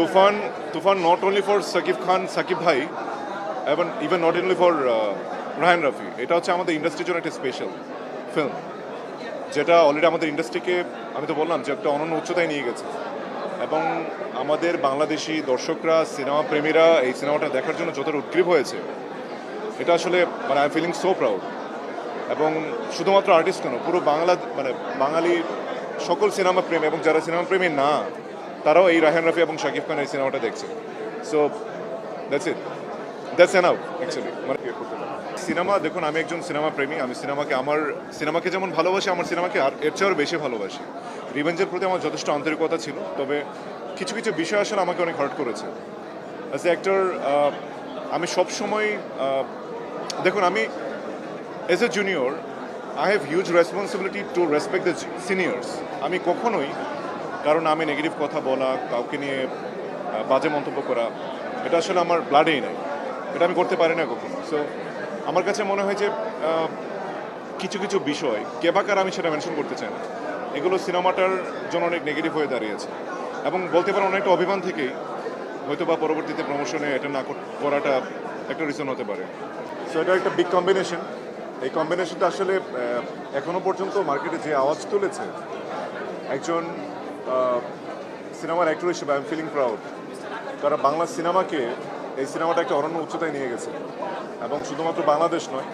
Toofan Toofan not only for Shakib Khan, Shakib ভাই এবং even not only for Raihan Rafi. এটা হচ্ছে আমাদের ইন্ডাস্ট্রির জন্য একটা স্পেশাল ফিল্ম যেটা অলরেডি আমাদের ইন্ডাস্ট্রিকে আমি তো বললাম যে একটা অনন্য উচ্চতায় নিয়ে গেছে। এবং আমাদের বাংলাদেশি দর্শকরা সিনেমা প্রেমীরা এই সিনেমাটা দেখার জন্য যতটা উদ্গ্রীব হয়েছে, এটা আসলে মানে আই ফিলিং সো প্রাউড এবং শুধুমাত্র আর্টিস্ট কেন, পুরো বাংলা মানে বাঙালি সকল সিনেমা প্রেমী এবং যারা সিনেমা প্রেমী না তারাও এই রাহান রাফি এবং শাকিব খান এই সিনেমাটা দেখছে। So that's it that's enough actually মানে সিনেমা, দেখুন, আমি একজন সিনেমা প্রেমী, আমি সিনেমাকে আমার, সিনেমাকে যেমন ভালোবাসি, আমার সিনেমাকে আর এর চেয়েও বেশি ভালোবাসি। রিভেঞ্জের প্রতি আমার যথেষ্ট আন্তরিকতা ছিল, তবে কিছু কিছু বিষয় আসলে আমাকে অনেক হার্ট করেছে। অ্যাজ এ অ্যাক্টর আমি সবসময় দেখুন, আমি as a junior I have huge responsibility to respect the seniors আমি কখনোই কারণ আমি নেগেটিভ কথা বলা কাউকে নিয়ে বাজে মন্তব্য করা এটা আসলে আমার ব্লাডেই নেই। এটা আমি করতে পারি না কখনো। সো আমার কাছে মনে হয় যে কিছু কিছু বিষয় কে বা কার আমি সেটা মেনশন করতে চাই না। এগুলো সিনেমাটার জন্য অনেক নেগেটিভ হয়ে দাঁড়িয়েছে। এবং বলতে পারেন অনেকটা অভিমান থেকেই হয়তো বা পরবর্তীতে প্রমোশনে এটা না করাটা একটা রিজন হতে পারে। সো এটা একটা বিগ কম্বিনেশন এই কম্বিনেশনটা আসলে আহ, এখনও পর্যন্ত মার্কেটে যে আওয়াজ তুলেছে একজন সিনেমার অ্যাক্টর হিসেবে আই এম ফিলিং প্রাউড কারণ বাংলা সিনেমাকে, এই সিনেমাটা একটা অনন্য উচ্চতায় নিয়ে গেছে। এবং শুধুমাত্র বাংলাদেশ নয়,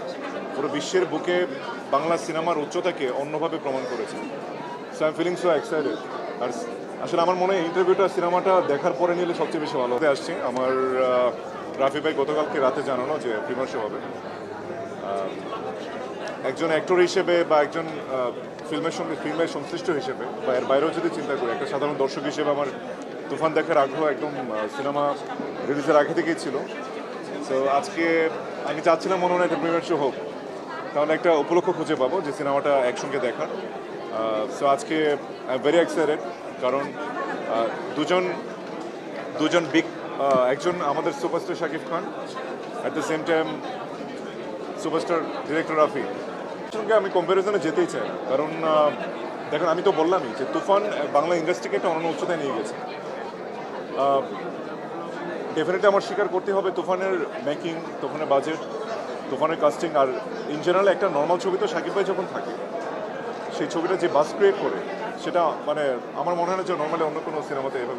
পুরো বিশ্বের বুকে বাংলা সিনেমার উচ্চতাকে অন্যভাবে প্রমাণ করেছে। So I am feeling so excited আর আসলে আমার মনে হয় ইন্টারভিউটা সিনেমাটা দেখার পরে নিলে সবচেয়ে বেশি ভালো হতে আসছে, আমার রাফি ভাই গতকালকে রাতে জানানো যে প্রিমার্শ হবে। একজন অ্যাক্টর হিসেবে বা একজন ফিল্মের সঙ্গে ফিল্মের সংশ্লিষ্ট হিসেবে, বা এর বাইরেও যদি চিন্তা করি, একটা সাধারণ দর্শক হিসেবে আমার তুফান দেখার আগ্রহ একদম সিনেমা রিলিজের আগে থেকেই ছিল। সো আজকে আমি চাচ্ছিলাম মনে হয় একটা প্রিমিয়ার শো হোক। তাহলে একটা উপলক্ষ খুঁজে পাবো যে সিনেমাটা একসঙ্গে দেখার। সো আজকে আই ভেরি এক্সাইটেড কারণ দুজন দুজন বিগ একজন আমাদের superstar Shakib Khan at the same time superstar, director Rafi সঙ্গে আমি কম্প্যারিজনে যেতেই চাই না। কারণ দেখুন, আমি তো বললামই যে তুফান বাংলা ইন্ডাস্ট্রিকে একটা অন্য উচ্চতায় নিয়ে গেছে ডেফিনেটলি আমার স্বীকার করতে হবে তুফানের মেকিং তুফানের বাজেট তুফানের কাস্টিং আর ইন জেনারেল একটা নর্মাল ছবি তো সাকিব ভাই যখন থাকে, সেই ছবিটা যে বাস ক্রিয়েট করে, সেটা মানে আমার মনে হয় না যে নর্মালি অন্য কোনো সিনেমাতে এভাবে